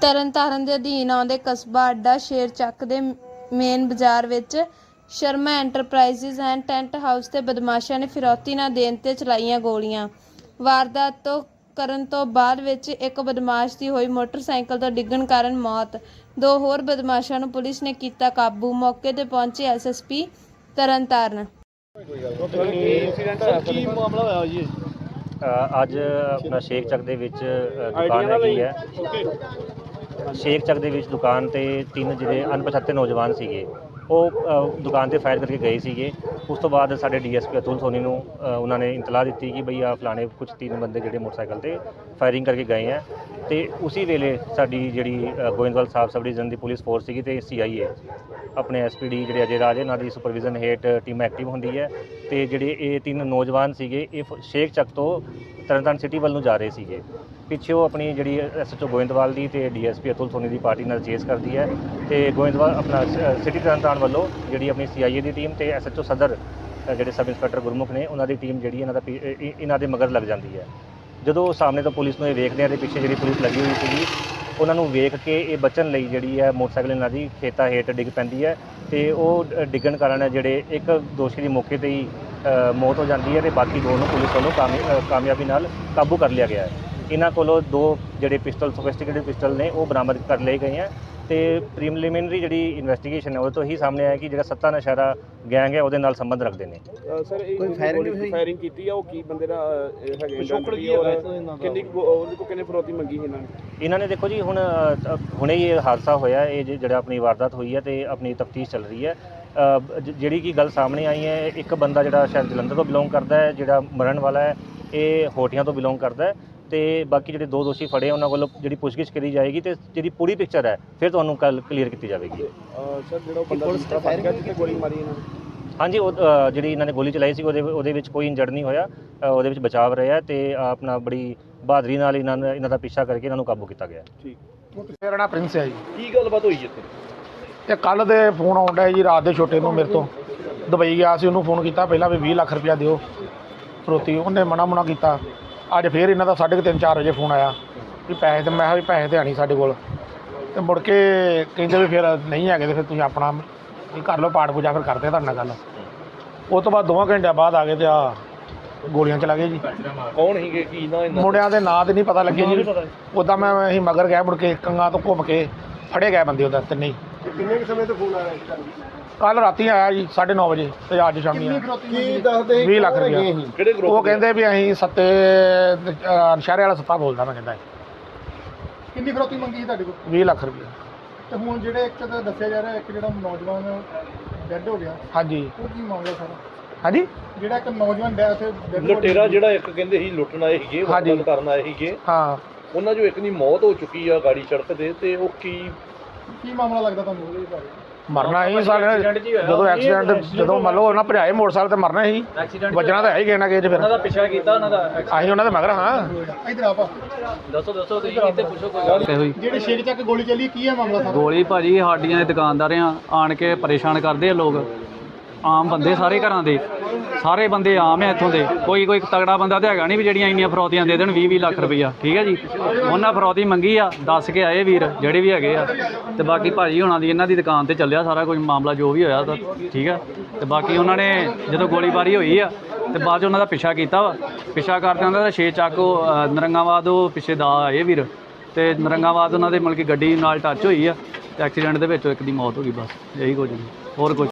ਤਰਨਤਾਰਨ ਦੇ ਅਧੀਨ ਆਉਂਦੇ ਕਸਬਾ ਅੱਡਾ ਸ਼ੇਰ ਚੱਕ ਦੇ ਮੇਨ ਬਾਜ਼ਾਰ ਵਿੱਚ Sharma enterprises and tent house ਤੇ ਬਦਮਾਸ਼ਾਂ ਨੇ ਫਿਰੌਤੀ ਨਾ ਦੇਣ ਤੇ ਚਲਾਈਆਂ ਗੋਲੀਆਂ। ਵਾਰਦਾਤ ਤੋਂ ਕਰਨ ਤੋਂ ਬਾਅਦ ਵਿੱਚ ਇੱਕ ਬਦਮਾਸ਼ ਦੀ ਹੋਈ ਮੋਟਰਸਾਈਕਲ ਤੋਂ ਡਿੱਗਣ ਕਾਰਨ ਮੌਤ। ਦੋ ਹੋਰ ਬਦਮਾਸ਼ਾਂ ਨੂੰ ਪੁਲਿਸ ਨੇ ਕੀਤਾ ਕਾਬੂ। ਮੌਕੇ ਤੇ ਪਹੁੰਚੇ ਐਸਐਸਪੀ ਤਰਨਤਾਰਨ। ਕੀ ਮਾਮਲਾ ਹੋਇਆ ਜੀ? ਅ, ਅੱਜ ਆਪਣਾ ਸ਼ੇਖ ਚੱਕ ਦੇ ਵਿੱਚ ਦੁਕਾਨ ਹੈਗੀ ਹੈ। ਸ਼ੇਖ ਚੱਕ ਦੇ ਵਿੱਚ ਦੁਕਾਨ ਤੇ ਤਿੰਨ ਜਿਹੜੇ ਅਣਪਛਾਤੇ ਨੌਜਵਾਨ ਸੀਗੇ ਉਹ ਅ, ਦੁਕਾਨ ਤੇ ਫਾਇਰ ਕਰਕੇ ਗਏ ਸੀਗੇ। ਉਸ ਤੋਂ ਬਾਅਦ ਸਾਡੇ ਡੀਐਸਪੀ ਅਤੁਲ ਸੋਨੀ ਨੂੰ ਅ, ਉਹਨਾਂ ਨੇ ਇਤਲਾਹ ਦਿੱਤੀ ਕਿ ਭਈ ਆ ਫਲਾਣੇ ਕੁਝ ਤਿੰਨ ਬੰਦੇ ਜਿਹੜੇ ਮੋਟਰਸਾਈਕਲ ਤੇ ਫਾਇਰਿੰਗ ਕਰਕੇ ਗਏ ਆ। ਤੇ ਉਸੇ ਵੇਲੇ ਸਾਡੀ ਜਿਹੜੀ ਅ, ਗੋਇੰਦਵਾਲ ਸਾਹਿਬ ਸਬ ਡਿਵੀਜ਼ਨ ਦੀ ਪੁਲਿਸ ਫੋਰਸ ਸੀਗੀ ਤੇ ਸੀਆਈਏ ਆਪਣੇ ਐਸਪੀਡੀ ਜਿਹੜੇ ਅਜੇ ਰਾਜ ਇਹਨਾਂ ਦੀ ਸੁਪਰਵਿਜ਼ਨ ਹੇਠ ਟੀਮ ਐਕਟਿਵ ਹੁੰਦੀ ਹੈ। ਤੇ ਜਿਹੜੇ ਇਹ ਤਿੰਨ ਨੌਜਵਾਨ ਸੀਗੇ ਇਹ ਫ- ਸ਼ੇਖ ਚੱਕ ਤੋਂ ਤਰਨਤਾਰਨ ਸਿਟੀ ਵੱਲ ਨੂੰ ਜਾ ਰਹੇ ਸੀਗੇ। ਪਿੱਛੇ ਉਹ ਆਪਣੀ ਜਿਹੜੀ ਐਸਐਚਓ ਗੋਇੰਦਵਾਲ ਦੀ ਤੇ ਡੀਐਸਪੀ ਅਤੁਲ ਸੋਨੀ ਦੀ ਪਾਰਟੀ ਨਾਲ ਚੇਸ ਕਰਦੀ ਹੈ ਤੇ ਗੋਇੰਦਵਾਲ ਆਪਣਾ ਸ- ਸਿਟੀ ਤਰਨਤਾਰਨ ਵੱਲੋਂ ਜਿਹੜੀ ਆਪਣੀ ਸੀਆਈਏ ਦੀ ਟੀਮ ਤੇ ਐਸਐਚਓ ਸਦਰ ਜਿਹੜੇ ਸਬ ਇੰਸਪੈਕਟਰ ਗੁਰਮੁਖ ਨੇ, ਉਹਨਾਂ ਦੀ ਟੀਮ ਜਿਹੜੀ ਇਹਨਾਂ ਦਾ ਪੀ- ਇਹਨਾਂ ਦੇ ਮਗਰ ਲੱਗ ਜਾਂਦੀ ਹੈ। ਜਦੋਂ ਸਾਹਮਣੇ ਤੋਂ ਪੁਲਿਸ ਨੂੰ ਇਹ ਵੇਖਦੇ ਆ ਤੇ ਪਿੱਛੇ ਜਿਹੜੀ ਪੁਲਿਸ ਲੱਗੀ ਹੋਈ ਸੀਗੀ, ਉਹਨਾਂ ਨੂੰ ਵੇਖ ਕੇ ਇਹ ਬਚਣ ਲਈ ਜਿਹੜੀ ਹੈ ਮੋਟਰਸਾਈਕਲ ਇਹਨਾਂ ਦੀ ਖੇਤਾਂ ਹੇਠ ਡਿੱਗ ਪੈਂਦੀ ਹੈ ਤੇ ਉਹ ਡਿੱਗਣ ਕਾਰਨ ਜਿਹੜੇ ਇੱਕ ਦੋਸ਼ੀ ਦੀ ਮੌਕੇ ਤੇ ਹੀ ਮੌਤ ਹੋ ਜਾਂਦੀ ਹੈ ਤੇ ਬਾਕੀ ਦੋ ਨੂੰ ਪੁਲਿਸ ਵੱਲੋਂ ਕਾਮਯ- ਕਾਮਯਾਬੀ ਨਾਲ ਕਾਬੂ ਕਰ ਲਿਆ ਗਿਆ ਹੈ। ਇਹਨਾਂ ਕੋਲੋਂ ਦੋ ਜਿਹੜੇ ਪਿਸਟਲ ਸੋਫਿਸਟੀਕੇਟਡ ਪਿਸਟਲ ਨੇ ਉਹ ਬਰਾਮਦ ਕਰ ਲਏ ਗਏ ਹੈ ਤੇ ਪ੍ਰੀਲਿਮਿਨਰੀ ਜਿਹੜੀ ਇਨਵੈਸਟੀਗੇਸ਼ਨ ਹੈ ਉਹ ਤੋਂ ਹੀ ਸਾਹਮਣੇ ਆਇਆ ਕਿ ਜਿਹੜਾ ਸੱਤਾ ਨਸ਼ਾਰਾ ਗੈਂਗ ਹੈ ਉਹਦੇ ਨਾਲ ਸੰਬੰਧ ਰੱਖਦੇ ਨੇ ਸਰ ਇਹ ਕੋਈ ਹੋਈ? ਫਾਇਰਿੰਗ ਕੀਤੀ ਆ ਉਹ ਕੀ ਬੰਦੇ ਦਾ ਹੈਗੇ ਪਿਛੋਕੜ ਕੀ ਦਾ? ਕਿੰਨੀ ਕੁ- ਉਹਦੇ ਕੋਲ ਕਿੰਨੇ ਫਰੋਤੀ ਮੰਗੀ ਸੀ ਇਹਨਾਂ ਨੇ ਇਹਨਾਂ ਨੇ ਦੇਖੋ ਜੀ ਹੁਣ ਹੁਣੇ ਹੀ ਇਹ ਹਾਦਸਾ ਹੋਇਆ ਇਹ ਜਿ- ਜਿਹੜਾ ਆਪਣੀ ਵਾਰਦਾਤ ਹੋਈ ਹੈ ਤੇ ਆਪਣੀ ਤਫਤੀਸ਼ ਚੱਲ ਰਹੀ ਹੈ ਜਿਹੜੀ ਕੀ ਗੱਲ ਸਾਹਮਣੇ ਆਈ ਹੈ ਇੱਕ ਬੰਦਾ ਜਿਹੜਾ ਸ਼ਾਇਦ ਜਲੰਧਰ ਤੋਂ ਬਿਲੋਂਗ ਕਰਦਾ ਹੈ ਜਿਹੜਾ ਮਰਨ ਵਾਲਾ ਹੈ ਇਹ ਹੋਟੀਆਂ ਤੋਂ ਬਿਲੋਂਗ ਕਰਦਾ ਹੈ ਤੇ ਬਾਕੀ ਜਿਹੜੇ ਦੋ ਦੋਸ਼ੀ ਫੜੇ ਉਹਨਾਂ ਵੱਲੋਂ ਜਿਹੜੀ ਪੁੱਛਗਿੱਛ ਕਰੀ ਜਾਏਗੀ ਤੇ ਜਿਹੜੀ ਪੂਰੀ ਪਿਕਚਰ ਹੈ ਫਿਰ ਤੁਹਾਨੂੰ ਕੱਲ ਕਲੀਅਰ ਕੀਤੀ ਜਾਵੇਗੀ। ਸਰ ਜਿਹੜਾ ਉਹ ਬੰਦਾ ਪੁਲਿਸ ਦੂਸਰਾ ਨੇ ਫੜ ਗਿਆ firing ਜਿੱਥੇ ਗੋਲੀ ਮਾਰੀ ਇਹਨਾਂ ਨੇ? ਹਾਂਜੀ ਉਹ ਅ, ਜਿਹੜੀ ਇਹਨਾਂ ਨੇ ਗੋਲੀ ਚਲਾਈ ਸੀ ਉਹਦੇ ਉਹਦੇ ਵਿੱਚ ਕੋਈ ਇੰਜਰਡ ਨਹੀਂ ਹੋਇਆ ਅ, ਉਹਦੇ ਵਿੱਚ ਬਚਾਵ ਰਿਹਾ ਤੇ ਆਪਣਾ ਬੜੀ ਬਹਾਦਰੀ ਨਾਲ ਇਹਨਾਂ ਨੇ ਇਹਨਾਂ ਦਾ ਪਿੱਛਾ ਕਰਕੇ ਇਹਨਾਂ ਨੂੰ ਕਾਬੂ ਕੀਤਾ ਗਿਆ। ਮੇਰਾ ਨਾਮ ਪ੍ਰਿੰਸ ਹੈ ਜੀ। ਕੀ ਗੱਲਬਾਤ ਹੋਈ ਇੱਥੇ? ਤੇ ਕੱਲ ਦੇ ਫੋਨ ਆਉਂਦਾ ਜੀ ਰਾਤ ਦੇ ਛੋਟੇ ਨੂੰ ਮੇਰੇ ਤੋਂ। ਦੁਬਈ ਗਿਆ ਸੀ ਉਹਨੂੰ ਫੋਨ ਕੀਤਾ ਪਹਿਲਾਂ ਵੀ 20 ਲੱਖ ਰੁਪਇਆ ਦਿਓ। ਫਰੋਤੀ ਉਹਨੇ ਮਨਾ ਮੁਨਾ ਕੀਤਾ। ਅੱਜ ਫੇਰ ਇਹਨਾਂ ਦਾ 3:30 4 ਵਜੇ ਫੋਨ ਆਇਆ ਵੀ ਪੈਸੇ ਤੇ ਮੈਂ ਕਿਹਾ ਵੀ ਪੈਸੇ ਤੇ ਆਣੀ ਸਾਡੇ ਕੋਲ। ਤੇ ਮੁੜ ਕੇ ਕਹਿੰਦੇ ਵੀ ਫਿਰ ਨਹੀਂ ਹੈਗੇ ਤੇ ਫਿਰ ਤੁਸੀਂ ਆਪਣਾ ਵੀ ਕਰ ਲਓ ਪਾਠ ਪੂਜਾ ਫਿਰ ਕਰਦੇ ਆ ਤੁਹਾਡੇ ਨਾਲ ਗੱਲ। ਉਹ ਤੋਂ ਬਾਅਦ ਦੋਵਾਂ ਘੰਟਿਆਂ ਬਾਅਦ ਆ ਗਏ ਤੇ ਆ ਗੋਲੀਆਂ ਚਲਾ ਗਏ ਜੀ। ਕੌਣ ਸੀਗੇ? ਕੀ ਨਾ ਮੁੰਡਿਆਂ ਦੇ ਨਾਂ ਤੇ ਨਹੀਂ ਪਤਾ ਲੱਗੇ ਜੀ। ਉਦਾਂ ਮੈਂ ਅਸੀਂ ਮਗਰ ਗਿਆ ਮੁੜ ਕੇ ਕੰਗਾ ਤੋਂ ਘੁੰਮ ਕੇ ਫੜੇ ਗਏ ਬੰਦੇ ਉਹਦਾ ਤਿੰਨੇ ਹੀ। ਕਿੰਨੇ ਕੁ ਸਮੇਂ ਤੋਂ ਫੋਨ ਆਇਆ ਕੱਲ ਰਾਤੀ ਆਇਆ ਜੀ 9:30 ਵਜੇ ਤੇ ਅੱਜ ਸ਼ਾਮੀ ਆਇਆ। ਕੀ ਦੱਸਦੇ 20 ਲੱਖ ਰੁਪਇਆ ਕਿਹੜੇ ਗਰੁੱਪ ਉਹ ਕਹਿੰਦੇ ਵੀ ਅਸੀਂ ਸੱਤੇ ਅਹ, ਸ਼ਹਿਰੇ ਵਾਲਾ ਸੱਤਾ ਬੋਲਦਾ ਮੈਂ ਕਹਿੰਦਾ। ਕਿੰਨੀ ਫਰੋਤੀ ਮੰਗੀ ਤੁਹਾਡੇ ਕੋਲ? 20 ਲੱਖ ਰੁਪਇਆ ਤੇ ਹੁਣ ਜਿਹੜੇ ਇੱਕ ਤਾਂ ਦੱਸਿਆ ਜਾ ਰਿਹਾ ਇੱਕ ਜਿਹੜਾ ਨੌਜਵਾਨ ਡੈੱਡ ਹੋ ਗਿਆ ਹਾਂਜੀ। ਉਹ ਕੀ ਮਾਮਲਾ ਸਾਰਾ? ਹਾਂਜੀ? ਜਿਹੜਾ ਇੱਕ ਨੌਜਵਾਨ ਡੈ ਉੱਥੇ dead body ਲੁਟੇਰਾ ਜਿਹੜਾ ਇੱਕ ਕਹਿੰਦੇ ਸੀ ਲੁੱਟਣ ਆਏ ਸੀਗੇ ਹਾਂਜੀ। ਵਾਰਦਾਤ ਕਰਨ ਆਏ ਸੀਗੇ। ਹਾਂ। ਉਹਨਾਂ ਚੋਂ ਇੱਕ ਦੀ ਮੌਤ ਹੋ ਚੁੱਕੀ ਆ ਗਾੜੀ ਸੜਕ ਤੇ ਤੇ ਉਹ ਕੀ ਕੀ ਮਾਮਲਾ ਲੱਗਦਾ ਤੁਹਾਨੂੰ ਮਰਨਾ ਹੀ ਸਾਰੇ ਜਦੋਂ ਐਕਸੀਡੈਂਟ ਜਦੋਂ ਮੰਨ ਲਓ ਉਹਨਾਂ ਭਜਾਏ ਮੋਟਰਸਾਈਕਲ ਤੇ ਮਰਨਾ ਹੀ ਵੱਜਣਾ ਤਾਂ ਹੈ ਹੀ ਕਿਸੇ ਨਾ ਕਿਸੇ 'ਚ ਫਿਰ। ਉਹਨਾਂ ਦਾ ਪਿੱਛਾ ਕੀਤਾ ਉਹਨਾਂ ਦਾ ਅਸੀਂ ਉਹਨਾਂ ਦੇ ਮਗਰ ਹਾਂ। ਇਧਰ ਆਪਾ ਜਿਹੜੇ ਸ਼ੇਕ ਚੱਕ ਗੋਲੀ ਚੱਲੀ ਕੀ ਹੈ ਮਾਮਲਾ ਸਾਰਾ? ਗੋਲੀ ਭਾਜੀ ਸਾਡੀਆਂ ਦੇ ਦੁਕਾਨਦਾਰਿਆਂ ਆਣ ਕੇ ਪਰੇਸ਼ਾਨ ਕਰਦੇ ਆ ਲੋਕ। ਆਮ ਬੰਦੇ ਸਾਰੇ ਘਰਾਂ ਦੇ। ਸਾਰੇ ਬੰਦੇ ਆਮ ਆ ਇੱਥੋਂ ਦੇ। ਕੋਈ ਕੋਈ ਤਗੜਾ ਬੰਦਾ ਤੇ ਹੈਗਾ ਨਹੀਂ ਵੀ ਜਿਹੜੀਆਂ ਇੰਨੀਆਂ ਫਰੌਤੀਆਂ ਦੇ ਦੇਣ 20 20 ਲੱਖ ਰੁਪਈਆ। ਠੀਕ ਹੈ ਜੀ? ਉਹਨਾਂ ਫਰੌਤੀ ਮੰਗੀ ਆ ਦੱਸ ਕੇ ਆਏ ਵੀਰ ਜਿਹੜੇ ਵੀ ਹੈਗੇ ਆ। ਤੇ ਬਾਕੀ ਭਾਜੀ ਹੋਣਾ ਦੀ ਇਹਨਾਂ ਦੀ ਦੁਕਾਨ ਤੇ ਚੱਲਿਆ ਸਾਰਾ ਕੁਝ ਮਾਮਲਾ ਜੋ ਵੀ ਹੋਇਆ ਤਾਂ ਠੀਕ ਆ। ਤੇ ਬਾਕੀ ਉਹਨਾਂ ਨੇ ਜਦੋਂ ਗੋਲੀਬਾਰੀ ਹੋਈ ਆ ਤੇ ਬਾਅਦ 'ਚ ਉਹਨਾਂ ਦਾ ਪਿੱਛਾ ਕੀਤਾ ਵਾ। ਪਿੱਛਾ ਕਰਦੇ ਉਹਨਾਂ ਦਾ ਛੇ ਚੱਕ ਉਹ ਅ, ਉਹ ਪਿੱਛੇ ਦਾ ਆਏ ਵੀਰ। ਤੇ ਨਰੰਗਾਬਾਦ ਉਹਨਾਂ ਦੇ ਮਤਲਬ ਕਿ ਗੱਡੀ ਨਾਲ ਟੱਚ ਹੋਈ ਆ। ਤੇ ਐਕਸੀਡੈਂਟ ਦੇ ਵਿੱਚ ਇੱਕ ਦੀ ਮੌਤ ਹੋ ਗਈ ਬਸ। ਇਹੀ ਕੁਝ। ਨਹੀਂ ਹੋਰ ਕੁਝ?